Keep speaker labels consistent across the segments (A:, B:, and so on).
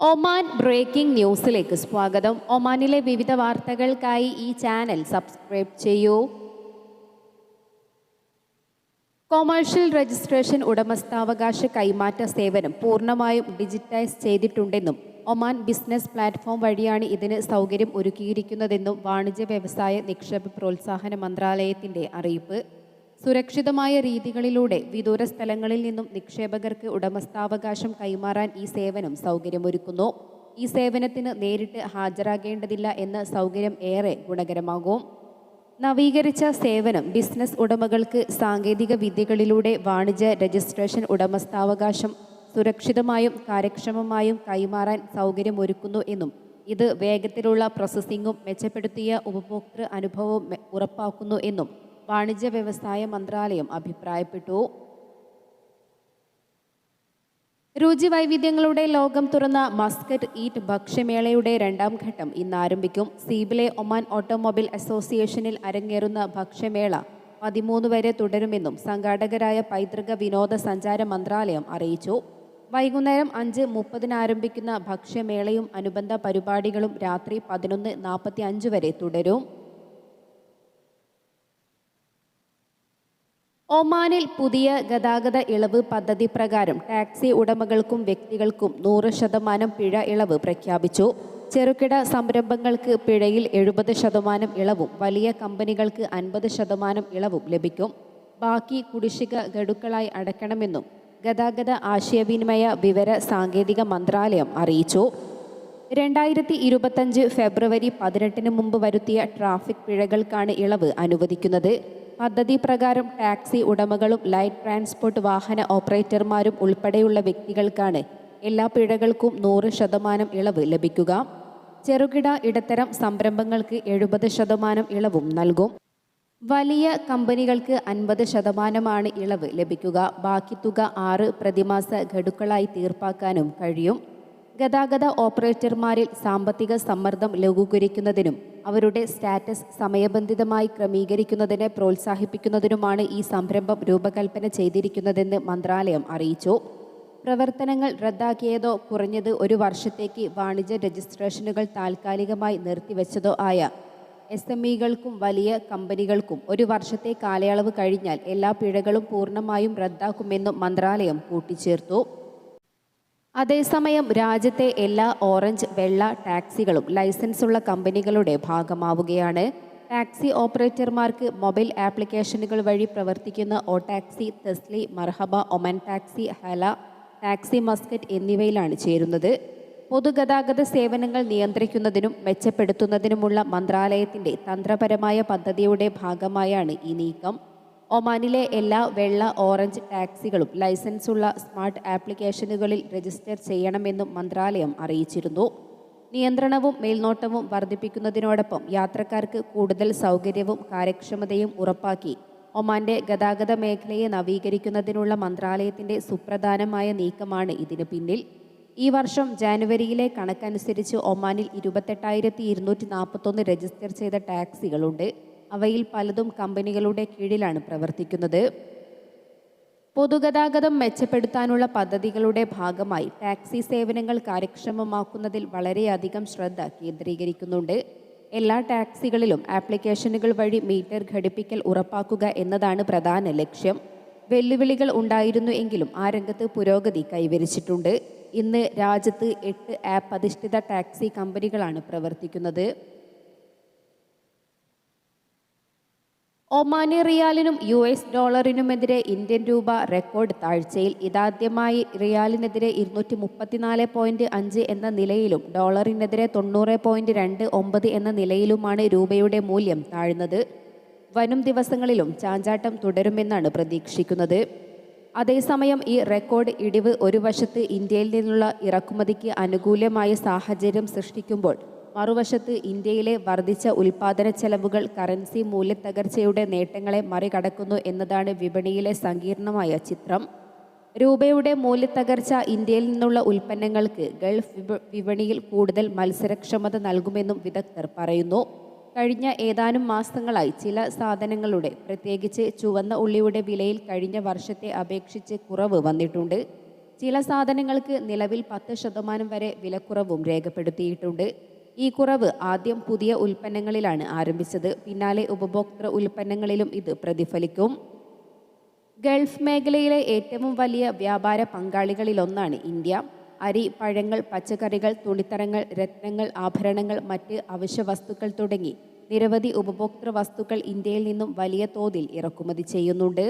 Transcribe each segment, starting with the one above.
A: Oman breaking ന്യൂസിലേക്ക് സ്വാഗതം. ഒമാനിലെ വിവിധ വാർത്തകൾക്കായി ഈ ചാനൽ സബ്സ്ക്രൈബ് ചെയ്യൂ. കൊമേഴ്ഷ്യൽ രജിസ്ട്രേഷൻ ഉടമസ്ഥാവകാശ കൈമാറ്റ സേവനം പൂർണമായും ഡിജിറ്റൈസ് ചെയ്തിട്ടുണ്ടെന്നും ഒമാൻ ബിസിനസ് പ്ലാറ്റ്ഫോം വഴിയാണ് ഇതിന് സൗകര്യം ഒരുക്കിയിരിക്കുന്നതെന്നും വാണിജ്യ വ്യവസായ നിക്ഷേപ പ്രോത്സാഹന മന്ത്രാലയത്തിന്റെ അറിയിപ്പ്. സുരക്ഷിതമായ രീതികളിലൂടെ വിദൂര സ്ഥലങ്ങളിൽ നിന്നും നിക്ഷേപകർക്ക് ഉടമസ്ഥാവകാശം കൈമാറാൻ ഈ സേവനം സൗകര്യമൊരുക്കുന്നു. ഈ സേവനത്തിന് നേരിട്ട് ഹാജരാകേണ്ടതില്ല എന്ന സൗകര്യം ഏറെ ഗുണകരമാകും. നവീകരിച്ച സേവനം ബിസിനസ് ഉടമകൾക്ക് സാങ്കേതിക വിദ്യകളിലൂടെ വാണിജ്യ രജിസ്ട്രേഷൻ ഉടമസ്ഥാവകാശം സുരക്ഷിതമായും കാര്യക്ഷമമായും കൈമാറാൻ സൗകര്യമൊരുക്കുന്നു എന്നും ഇത് വേഗത്തിലുള്ള പ്രോസസ്സിംഗും മെച്ചപ്പെടുത്തിയ ഉപഭോക്തൃ അനുഭവവും ഉറപ്പാക്കുന്നു എന്നും വാണിജ്യ വ്യവസായ മന്ത്രാലയം അഭിപ്രായപ്പെട്ടു. രുചി വൈവിധ്യങ്ങളുടെ ലോകം തുറന്ന മസ്കറ്റ് ഈറ്റ് ഭക്ഷ്യമേളയുടെ രണ്ടാം ഘട്ടം ഇന്ന് ആരംഭിക്കും സീബിലെ ഒമാൻ ഓട്ടോമൊബൈൽ അസോസിയേഷനിൽ അരങ്ങേറുന്ന ഭക്ഷ്യമേള പതിമൂന്ന് വരെ തുടരുമെന്നും സംഘാടകരായ പൈതൃക വിനോദസഞ്ചാര മന്ത്രാലയം അറിയിച്ചു. വൈകുന്നേരം അഞ്ച് മുപ്പതിന് ആരംഭിക്കുന്ന ഭക്ഷ്യമേളയും അനുബന്ധ പരിപാടികളും രാത്രി പതിനൊന്ന് നാൽപ്പത്തി അഞ്ച് വരെ തുടരും. ഒമാനിൽ പുതിയ ഗതാഗത ഇളവ് പദ്ധതി പ്രകാരം ടാക്സി ഉടമകൾക്കും വ്യക്തികൾക്കും നൂറ് ശതമാനം പിഴ ഇളവ് പ്രഖ്യാപിച്ചു. ചെറുകിട സംരംഭങ്ങൾക്ക് പിഴയിൽ എഴുപത് ശതമാനം ഇളവും വലിയ കമ്പനികൾക്ക് അൻപത് ശതമാനം ഇളവും ലഭിക്കും. ബാക്കി കുടിശ്ശിക ഗഡുക്കളായി അടയ്ക്കണമെന്നും ഗതാഗത ആശയവിനിമയ വിവര സാങ്കേതിക മന്ത്രാലയം അറിയിച്ചു. രണ്ടായിരത്തി ഇരുപത്തഞ്ച് ഫെബ്രുവരി പതിനെട്ടിന് മുമ്പ് വരുത്തിയ ട്രാഫിക് പിഴകൾക്കാണ് ഇളവ് അനുവദിക്കുന്നത്. പദ്ധതി പ്രകാരം ടാക്സി ഉടമകളും ലൈറ്റ് ട്രാൻസ്പോർട്ട് വാഹന ഓപ്പറേറ്റർമാരും ഉൾപ്പെടെയുള്ള വ്യക്തികൾക്കാണ് എല്ലാ പിഴകൾക്കും നൂറ് ശതമാനം ഇളവ് ലഭിക്കുക. ചെറുകിട ഇടത്തരം സംരംഭങ്ങൾക്ക് എഴുപത് ശതമാനം ഇളവും നൽകും. വലിയ കമ്പനികൾക്ക് അൻപത് ശതമാനമാണ് ഇളവ് ലഭിക്കുക. ബാക്കി തുക ആറ് പ്രതിമാസ ഗഡുക്കളായി തീർപ്പാക്കാനും കഴിയും. ഗതാഗത ഓപ്പറേറ്റർമാരിൽ സാമ്പത്തിക സമ്മർദ്ദം ലഘൂകരിക്കുന്നതിനും അവരുടെ സ്റ്റാറ്റസ് സമയബന്ധിതമായി ക്രമീകരിക്കുന്നതിനെ പ്രോത്സാഹിപ്പിക്കുന്നതിനുമാണ് ഈ സംരംഭം രൂപകൽപ്പന ചെയ്തിരിക്കുന്നതെന്ന് മന്ത്രാലയം അറിയിച്ചു. പ്രവർത്തനങ്ങൾ റദ്ദാക്കിയതോ കുറഞ്ഞത് ഒരു വർഷത്തേക്ക് വാണിജ്യ രജിസ്ട്രേഷനുകൾ താൽക്കാലികമായി നിർത്തിവെച്ചതോ ആയ എസ് എം ഇകൾക്കും വലിയ കമ്പനികൾക്കും ഒരു വർഷത്തെ കാലയളവ് കഴിഞ്ഞാൽ എല്ലാ പിഴകളും പൂർണമായും റദ്ദാക്കുമെന്നും മന്ത്രാലയം കൂട്ടിച്ചേർത്തു. അതേസമയം രാജ്യത്തെ എല്ലാ ഓറഞ്ച് വെള്ള ടാക്സികളും ലൈസൻസുള്ള കമ്പനികളുടെ ഭാഗമാവുകയാണ്. ടാക്സി ഓപ്പറേറ്റർമാർക്ക് മൊബൈൽ ആപ്ലിക്കേഷനുകൾ വഴി പ്രവർത്തിക്കുന്ന ഓ ടാക്സി തെസ്ലി മർഹബ ഒമൻ ടാക്സി ഹല ടാക്സി മസ്കറ്റ് എന്നിവയിലാണ് ചേരുന്നത്. പൊതുഗതാഗത സേവനങ്ങൾ നിയന്ത്രിക്കുന്നതിനും മെച്ചപ്പെടുത്തുന്നതിനുമുള്ള മന്ത്രാലയത്തിന്റെ തന്ത്രപരമായ പദ്ധതിയുടെ ഭാഗമായാണ് ഈ നീക്കം. ഒമാനിലെ എല്ലാ വെള്ള ഓറഞ്ച് ടാക്സികളും ലൈസൻസുള്ള സ്മാർട്ട് ആപ്ലിക്കേഷനുകളിൽ രജിസ്റ്റർ ചെയ്യണമെന്നും മന്ത്രാലയം അറിയിച്ചിരുന്നു. നിയന്ത്രണവും മേൽനോട്ടവും വർദ്ധിപ്പിക്കുന്നതിനോടൊപ്പം യാത്രക്കാർക്ക് കൂടുതൽ സൗകര്യവും കാര്യക്ഷമതയും ഉറപ്പാക്കി. ഒമാന്റെ ഗതാഗത മേഖലയെ നവീകരിക്കുന്നതിനുള്ള മന്ത്രാലയത്തിന്റെ സുപ്രധാനമായ നീക്കമാണ് ഇതിന് പിന്നിൽ. ഈ വർഷം ജാനുവരിയിലെ കണക്കനുസരിച്ച് ഒമാനിൽ ഇരുപത്തെട്ടായിരത്തി ഇരുന്നൂറ്റി നാൽപ്പത്തൊന്ന് രജിസ്റ്റർ ചെയ്ത ടാക്സികളുണ്ട്. അവയിൽ പലതും കമ്പനികളുടെ കീഴിലാണ് പ്രവർത്തിക്കുന്നത്. പൊതുഗതാഗതം മെച്ചപ്പെടുത്താനുള്ള പദ്ധതികളുടെ ഭാഗമായി ടാക്സി സേവനങ്ങൾ കാര്യക്ഷമമാക്കുന്നതിൽ വളരെയധികം ശ്രദ്ധ കേന്ദ്രീകരിക്കുന്നുണ്ട്. എല്ലാ ടാക്സികളിലും ആപ്ലിക്കേഷനുകൾ വഴി മീറ്റർ ഘടിപ്പിക്കൽ ഉറപ്പാക്കുക എന്നതാണ് പ്രധാന ലക്ഷ്യം. വെല്ലുവിളികൾ ഉണ്ടായിരുന്നു എങ്കിലും ആ രംഗത്ത് പുരോഗതി കൈവരിച്ചിട്ടുണ്ട്. ഇന്ന് രാജ്യത്ത് എട്ട് ആപ്പ് അധിഷ്ഠിത ടാക്സി കമ്പനികളാണ് പ്രവർത്തിക്കുന്നത്. ഒമാനി റിയാലിനും യു എസ് ഡോളറിനുമെതിരെ ഇന്ത്യൻ രൂപ റെക്കോർഡ് താഴ്ചയിൽ. ഇതാദ്യമായി റിയാലിനെതിരെ ഇരുന്നൂറ്റി മുപ്പത്തിനാല് പോയിന്റ് അഞ്ച് എന്ന നിലയിലും ഡോളറിനെതിരെ തൊണ്ണൂറ് പോയിന്റ് രണ്ട് ഒമ്പത് എന്ന നിലയിലുമാണ് രൂപയുടെ മൂല്യം താഴ്ന്നത്. വരും ദിവസങ്ങളിലും ചാഞ്ചാട്ടം തുടരുമെന്നാണ് പ്രതീക്ഷിക്കുന്നത്. അതേസമയം ഈ റെക്കോർഡ് ഇടിവ് ഒരു വശത്ത് ഇന്ത്യയിൽ നിന്നുള്ള ഇറക്കുമതിക്ക് അനുകൂലമായ സാഹചര്യം സൃഷ്ടിക്കുമ്പോൾ മറുവശത്ത് ഇന്ത്യയിലെ വർദ്ധിച്ച ഉൽപാദന ചെലവുകൾ കറൻസി മൂല്യത്തകർച്ചയുടെ നേട്ടങ്ങളെ മറികടക്കുന്നു എന്നതാണ് വിപണിയിലെ സങ്കീർണമായ ചിത്രം. രൂപയുടെ മൂല്യത്തകർച്ച ഇന്ത്യയിൽ നിന്നുള്ള ഉൽപ്പന്നങ്ങൾക്ക് ഗൾഫ് വിപ- വിപണിയിൽ കൂടുതൽ മത്സരക്ഷമത നൽകുമെന്നും വിദഗ്ധർ പറയുന്നു. കഴിഞ്ഞ ഏതാനും മാസങ്ങളായി ചില സാധനങ്ങളുടെ പ്രത്യേകിച്ച് ചുവന്ന ഉള്ളിയുടെ വിലയിൽ കഴിഞ്ഞ വർഷത്തെ അപേക്ഷിച്ച് കുറവ് വന്നിട്ടുണ്ട്. ചില സാധനങ്ങൾക്ക് നിലവിൽ പത്ത് ശതമാനം വരെ വിലക്കുറവും രേഖപ്പെടുത്തിയിട്ടുണ്ട്. ഈ കുറവ് ആദ്യം പുതിയ ഉൽപ്പന്നങ്ങളിലാണ് ആരംഭിച്ചത്. പിന്നാലെ ഉപഭോക്തൃ ഉൽപ്പന്നങ്ങളിലും ഇത് പ്രതിഫലിക്കും. ഗൾഫ് മേഖലയിലെ ഏറ്റവും വലിയ വ്യാപാര പങ്കാളികളിലൊന്നാണ് ഇന്ത്യ. അരി പഴങ്ങൾ പച്ചക്കറികൾ തുണിത്തരങ്ങൾ രത്നങ്ങൾ ആഭരണങ്ങൾ മറ്റ് അവശ്യ വസ്തുക്കൾ തുടങ്ങി നിരവധി ഉപഭോക്തൃ വസ്തുക്കൾ ഇന്ത്യയിൽ നിന്നും വലിയ തോതിൽ ഇറക്കുമതി ചെയ്യുന്നുണ്ട്.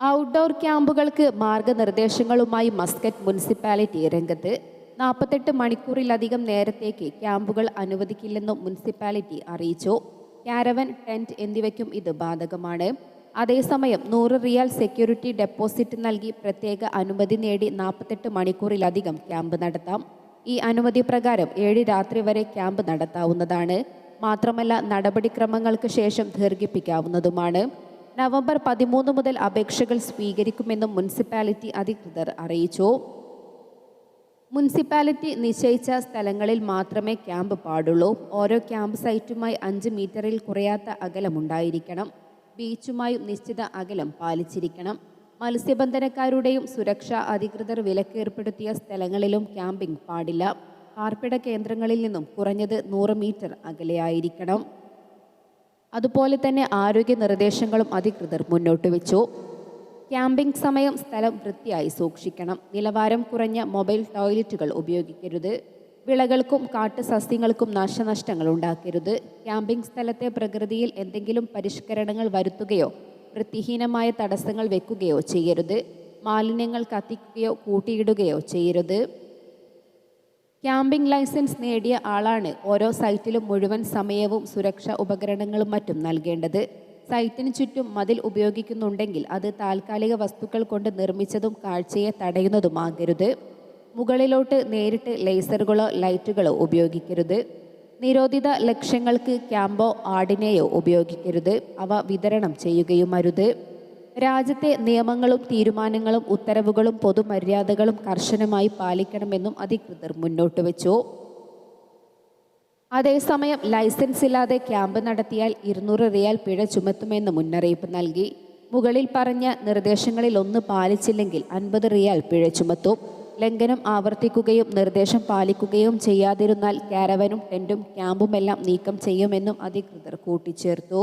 A: ഔട്ട്ഡോർ ക്യാമ്പുകൾക്ക് മാർഗനിർദ്ദേശങ്ങളുമായി മസ്കറ്റ് മുനിസിപ്പാലിറ്റി രംഗത്ത് നാൽപ്പത്തെട്ട് മണിക്കൂറിലധികം നേരത്തേക്ക് ക്യാമ്പുകൾ അനുവദിക്കില്ലെന്നും മുനിസിപ്പാലിറ്റി അറിയിച്ചു. ക്യാരവൻ ടെന്റ് എന്നിവയ്ക്കും ഇത് ബാധകമാണ്. അതേസമയം നൂറ് റിയാൽ സെക്യൂരിറ്റി ഡെപ്പോസിറ്റ് നൽകി പ്രത്യേക അനുമതി നേടി നാൽപ്പത്തെട്ട് മണിക്കൂറിലധികം ക്യാമ്പ് നടത്താം. ഈ അനുമതി പ്രകാരം ഏഴ് രാത്രി വരെ ക്യാമ്പ് നടത്താവുന്നതാണ്. മാത്രമല്ല നടപടിക്രമങ്ങൾക്ക് ശേഷം ദീർഘിപ്പിക്കാവുന്നതുമാണ്. നവംബർ പതിമൂന്ന് മുതൽ അപേക്ഷകൾ സ്വീകരിക്കുമെന്നും മുനിസിപ്പാലിറ്റി അധികൃതർ അറിയിച്ചു. മുനിസിപ്പാലിറ്റി നിശ്ചയിച്ച സ്ഥലങ്ങളിൽ മാത്രമേ ക്യാമ്പ് പാടുള്ളൂ. ഓരോ ക്യാമ്പ് സൈറ്റുമായി അഞ്ച് മീറ്ററിൽ കുറയാത്ത അകലമുണ്ടായിരിക്കണം ബീച്ചുമായും നിശ്ചിത അകലം പാലിച്ചിരിക്കണം. മത്സ്യബന്ധനക്കാരുടെയും സുരക്ഷാ അധികൃതർ വിലക്കേർപ്പെടുത്തിയ സ്ഥലങ്ങളിലും ക്യാമ്പിംഗ് പാടില്ല. പാർപ്പിട കേന്ദ്രങ്ങളിൽ നിന്നും കുറഞ്ഞത് നൂറ് മീറ്റർ അകലെയായിരിക്കണം. അതുപോലെ തന്നെ ആരോഗ്യ നിർദ്ദേശങ്ങളും അധികൃതർ മുന്നോട്ട് വെച്ചു. ക്യാമ്പിംഗ് സമയം സ്ഥലം വൃത്തിയായി സൂക്ഷിക്കണം. നിലവാരം കുറഞ്ഞ മൊബൈൽ ടോയ്ലറ്റുകൾ ഉപയോഗിക്കരുത്. വിളകൾക്കും കാട്ടുസസ്യങ്ങൾക്കും നാശനഷ്ടങ്ങൾ ഉണ്ടാക്കരുത്. ക്യാമ്പിംഗ് സ്ഥലത്തെ പ്രകൃതിയിൽ എന്തെങ്കിലും പരിഷ്കരണങ്ങൾ വരുത്തുകയോ വൃത്തിഹീനമായ തടസ്സങ്ങൾ വെക്കുകയോ ചെയ്യരുത്. മാലിന്യങ്ങൾ കത്തിക്കുകയോ കൂട്ടിയിടുകയോ ചെയ്യരുത്. ക്യാമ്പിംഗ് ലൈസൻസ് നേടിയ ആളാണ് ഓരോ സൈറ്റിലും മുഴുവൻ സമയവും സുരക്ഷാ ഉപകരണങ്ങളും മറ്റും നൽകേണ്ടത്. സൈറ്റിന് ചുറ്റും മതിൽ ഉപയോഗിക്കുന്നുണ്ടെങ്കിൽ അത് താൽക്കാലിക വസ്തുക്കൾ കൊണ്ട് നിർമ്മിച്ചതും കാഴ്ചയെ തടയുന്നതുമാകരുത്. മുകളിലോട്ട് നേരിട്ട് ലേസറുകളോ ലൈറ്റുകളോ ഉപയോഗിക്കരുത്. നിരോധിത ലക്ഷ്യങ്ങൾക്ക് ക്യാമ്പോ ആടിനെയോ ഉപയോഗിക്കരുത്. അവ വിതരണം ചെയ്യുകയും അരുത്. രാജ്യത്തെ നിയമങ്ങളും തീരുമാനങ്ങളും ഉത്തരവുകളും പൊതുമര്യാദകളും കർശനമായി പാലിക്കണമെന്നും അധികൃതർ മുന്നോട്ട് വെച്ചു. അതേസമയം ലൈസൻസ് ഇല്ലാതെ ക്യാമ്പ് നടത്തിയാൽ ഇരുന്നൂറ് റിയാൽ പിഴ ചുമത്തുമെന്ന് മുന്നറിയിപ്പ് നൽകി. മുകളിൽ പറഞ്ഞ നിർദ്ദേശങ്ങളിൽ ഒന്ന് പാലിച്ചില്ലെങ്കിൽ അൻപത് റിയാൽ പിഴ ചുമത്തും. ലംഘനം ആവർത്തിക്കുകയും നിർദ്ദേശം പാലിക്കുകയും ചെയ്യാതിരുന്നാൽ കാരവനും ടെന്റും ക്യാമ്പുമെല്ലാം നീക്കം ചെയ്യുമെന്നും അധികൃതർ കൂട്ടിച്ചേർത്തു.